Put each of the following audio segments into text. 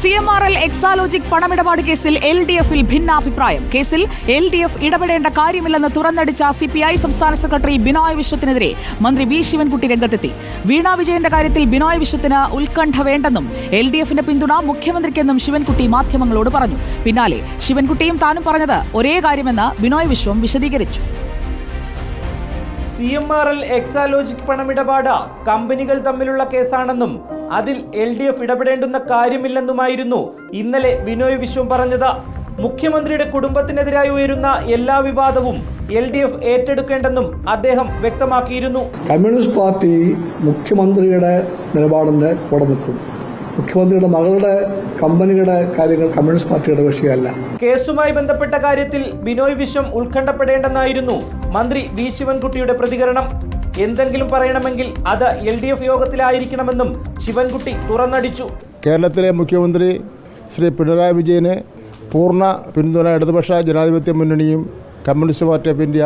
C M R L Exalogic പണമിടപാട് കേസിൽ L D എഫിൽ ഭിന്നാഭിപ്രായം. കേസിൽ എൽ ഡി എഫ് ഇടപെടേണ്ട കാര്യമില്ലെന്ന് തുറന്നടിച്ച സി പി ഐ സംസ്ഥാന സെക്രട്ടറി ബിനോയ് വിശ്വത്തിനെതിരെ മന്ത്രി വി ശിവൻകുട്ടി രംഗത്തെത്തി. വീണ വിജയന്റെ കാര്യത്തിൽ ബിനോയ് വിശ്വത്തിന് ഉത്കണ്ഠ വേണ്ടെന്നും എൽ ഡി എഫിന്റെ പിന്തുണ മുഖ്യമന്ത്രിക്കെന്നും ശിവൻകുട്ടി മാധ്യമങ്ങളോട് പറഞ്ഞു. പിന്നാലെ ശിവൻകുട്ടിയും താനും പറഞ്ഞത് ഒരേ കാര്യമെന്ന് ബിനോയ് വിശ്വം വിശദീകരിച്ചു. C M R L Exalogic പണമിടപാട് കമ്പനികൾ തമ്മിലുള്ള കേസാണെന്നും അതിൽ എൽ ഡി എഫ് ഇടപെടേണ്ടുന്ന കാര്യമില്ലെന്നുമായിരുന്നു ഇന്നലെ ബിനോയ് വിശ്വം പറഞ്ഞത്. മുഖ്യമന്ത്രിയുടെ കുടുംബത്തിനെതിരായി ഉയരുന്ന എല്ലാ വിവാദവും എൽ ഡി എഫ് ഏറ്റെടുക്കേണ്ടെന്നും അദ്ദേഹം വ്യക്തമാക്കിയിരുന്നു. കമ്മ്യൂണിസ്റ്റ് പാർട്ടി മുഖ്യമന്ത്രിയുടെ നിലപാടിന്റെ കൂടെ നിൽക്കും മുഖ്യമന്ത്രിയുടെ മകളുടെ കമ്പനിയുടെ കാര്യങ്ങൾ കമ്മ്യൂണിസ്റ്റ് പാർട്ടിയുടെ വിഷയമല്ല. കേസുമായി ബന്ധപ്പെട്ട കാര്യത്തിൽ ബിനോയ് വിശ്വം ഉത്കണ്ഠപ്പെടേണ്ടെന്നായിരുന്നു മന്ത്രി വി ശിവൻകുട്ടിയുടെ പ്രതികരണം. എന്തെങ്കിലും പറയണമെങ്കിൽ അത് എൽ ഡി എഫ് യോഗത്തിലായിരിക്കണമെന്നും ശിവൻകുട്ടി തുറന്നടിച്ചു. കേരളത്തിലെ മുഖ്യമന്ത്രി ശ്രീ പിണറായി വിജയന് പൂർണ പിന്തുണ ഇടതുപക്ഷ ജനാധിപത്യ മുന്നണിയും കമ്മ്യൂണിസ്റ്റ് പാർട്ടി ഓഫ് ഇന്ത്യ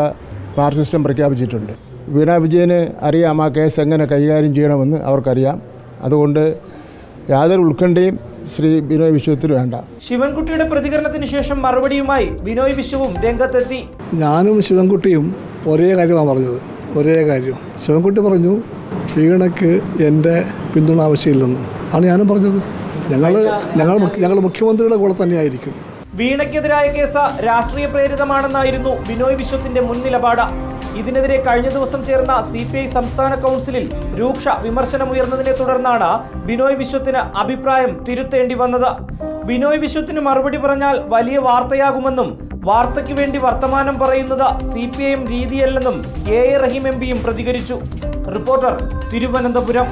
മാർക്സിസ്റ്റും പ്രഖ്യാപിച്ചിട്ടുണ്ട്. വീണ വിജയന് അറിയാം ആ കേസ് എങ്ങനെ കൈകാര്യം ചെയ്യണമെന്ന് അവർക്കറിയാം. അതുകൊണ്ട് യാതൊരു ഉത്കണ്ഠയും ശ്രീ ബിനോയ് വിശ്വത്തിന് വേണ്ട. ശിവൻകുട്ടിയുടെ പ്രതികരണത്തിന് ശേഷം മറുപടിയുമായി ബിനോയ് വിശ്വവും രംഗത്തെത്തി. ഞാനും ശിവൻകുട്ടിയും ഒരേ കാര്യമാണ് പറഞ്ഞത്. ഒരേ കാര്യം. ശിവൻകുട്ടി പറഞ്ഞു ശ്രീണക്ക് എന്റെ പിന്തുണ ആവശ്യമില്ലെന്നും. ആണ് ഞാനും പറഞ്ഞത്. ഞങ്ങൾ ഞങ്ങൾ ഞങ്ങൾ മുഖ്യമന്ത്രിയുടെ കൂടെ തന്നെയായിരിക്കും. വീണയ്ക്കെതിരായ കേസ് രാഷ്ട്രീയ പ്രേരിതമാണെന്നായിരുന്നു ബിനോയ് വിശ്വത്തിന്റെ മുൻ നിലപാട് ഇതിനെതിരെ കഴിഞ്ഞ ദിവസം ചേർന്ന സി പി ഐ സംസ്ഥാന കൗൺസിലിൽ രൂക്ഷ വിമർശനമുയർന്നതിനെ തുടർന്നാണ് ബിനോയ് വിശ്വത്തിന് അഭിപ്രായം തിരുത്തേണ്ടി വന്നത്. ബിനോയ് വിശ്വത്തിന് മറുപടി പറഞ്ഞാൽ വലിയ വാർത്തയാകുമെന്നും വാർത്തയ്ക്ക് വേണ്ടി വർത്തമാനം പറയുന്നത് സി പി ഐ എം രീതിയല്ലെന്നും എ എ റഹീം എം പിയും പ്രതികരിച്ചു. റിപ്പോർട്ടർ തിരുവനന്തപുരം.